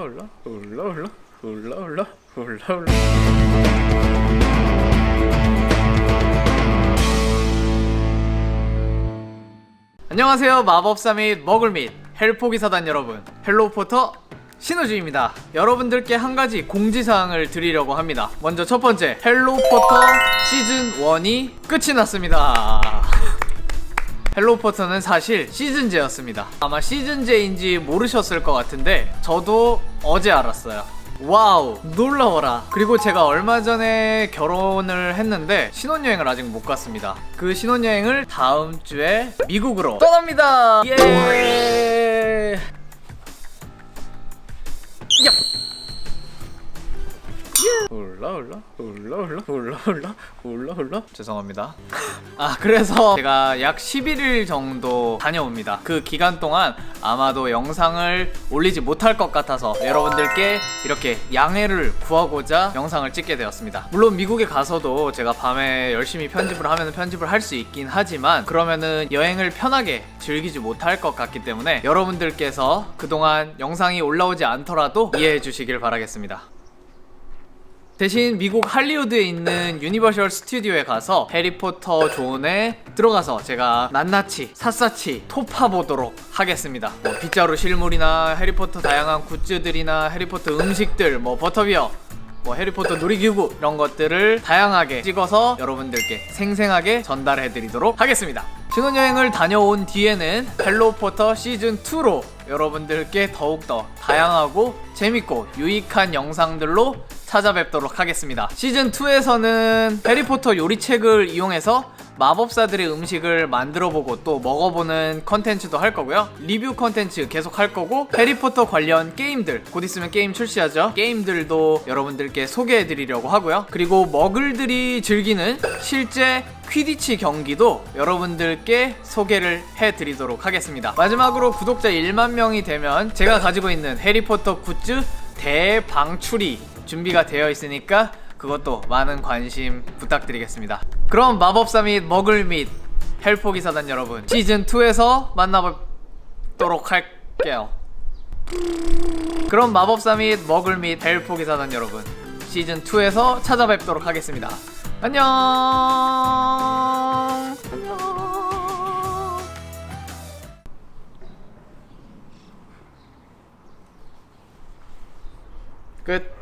올라 올라 올라 올라 올라 올라 올라. 안녕하세요 마법사 및 머글 및 헬포기 사단 여러분. 헬로포터 신우주입니다. 여러분들께 한 가지 공지사항을 드리려고 합니다. 먼저 첫 번째 헬로포터 시즌 1이 끝이 났습니다 헬로포터는 사실 시즌제였습니다. 아마 시즌제인지 모르셨을 것 같은데 저도 어제 알았어요. 와우 놀라워라 그리고 제가 얼마 전에 결혼을 했는데 신혼여행을 아직 못 갔습니다 그 신혼여행을 다음 주에 미국으로 떠납니다 예 야! 올라 올라 올라 올라 올라 올라 올라 올라. 죄송합니다. 아 그래서 제가 약 11일 정도 다녀옵니다. 그 기간 동안 아마도 영상을 올리지 못할 것 같아서 여러분들께 이렇게 양해를 구하고자 영상을 찍게 되었습니다. 물론 미국에 가서도 제가 밤에 열심히 편집을 하면 편집을 할 수 있긴 하지만 그러면은 여행을 편하게 즐기지 못할 것 같기 때문에 여러분들께서 그동안 영상이 올라오지 않더라도 이해해 주시길 바라겠습니다 대신 미국 할리우드에 있는 유니버셜 스튜디오에 가서 해리포터 존에 들어가서 제가 낱낱이 샅샅이 토파보도록 하겠습니다. 뭐 빗자루 실물이나 해리포터 다양한 굿즈들이나 해리포터 음식들, 뭐 버터비어, 뭐 해리포터 놀이기구 이런 것들을 다양하게 찍어서 여러분들께 생생하게 전달해 드리도록 하겠습니다. 신혼여행을 다녀온 뒤에는 헬로포터 시즌2로 여러분들께 더욱더 다양하고 재밌고 유익한 영상들로 찾아뵙도록 하겠습니다. 시즌2에서는 해리포터 요리책을 이용해서 마법사들의 음식을 만들어보고 또 먹어보는 컨텐츠도 할 거고요. 리뷰 컨텐츠 계속 할 거고 해리포터 관련 게임들 곧 있으면 게임 출시하죠. 게임들도 여러분들께 소개해드리려고 하고요. 그리고 머글들이 즐기는 실제 퀴디치 경기도 여러분들께 소개를 해드리도록 하겠습니다. 마지막으로 구독자 1만 명이 되면 제가 가지고 있는 해리포터 굿즈 대방출이 준비가 되어 있으니까 그것도 많은 관심 부탁드리겠습니다. 그럼 마법사 및 먹을 및 헬포기 사단 여러분 시즌 2에서 만나보도록 할게요. 그럼 마법사 및 먹을 및 헬포기 사단 여러분 시즌 2에서 찾아뵙도록 하겠습니다. 안녕. 안녕. 끝.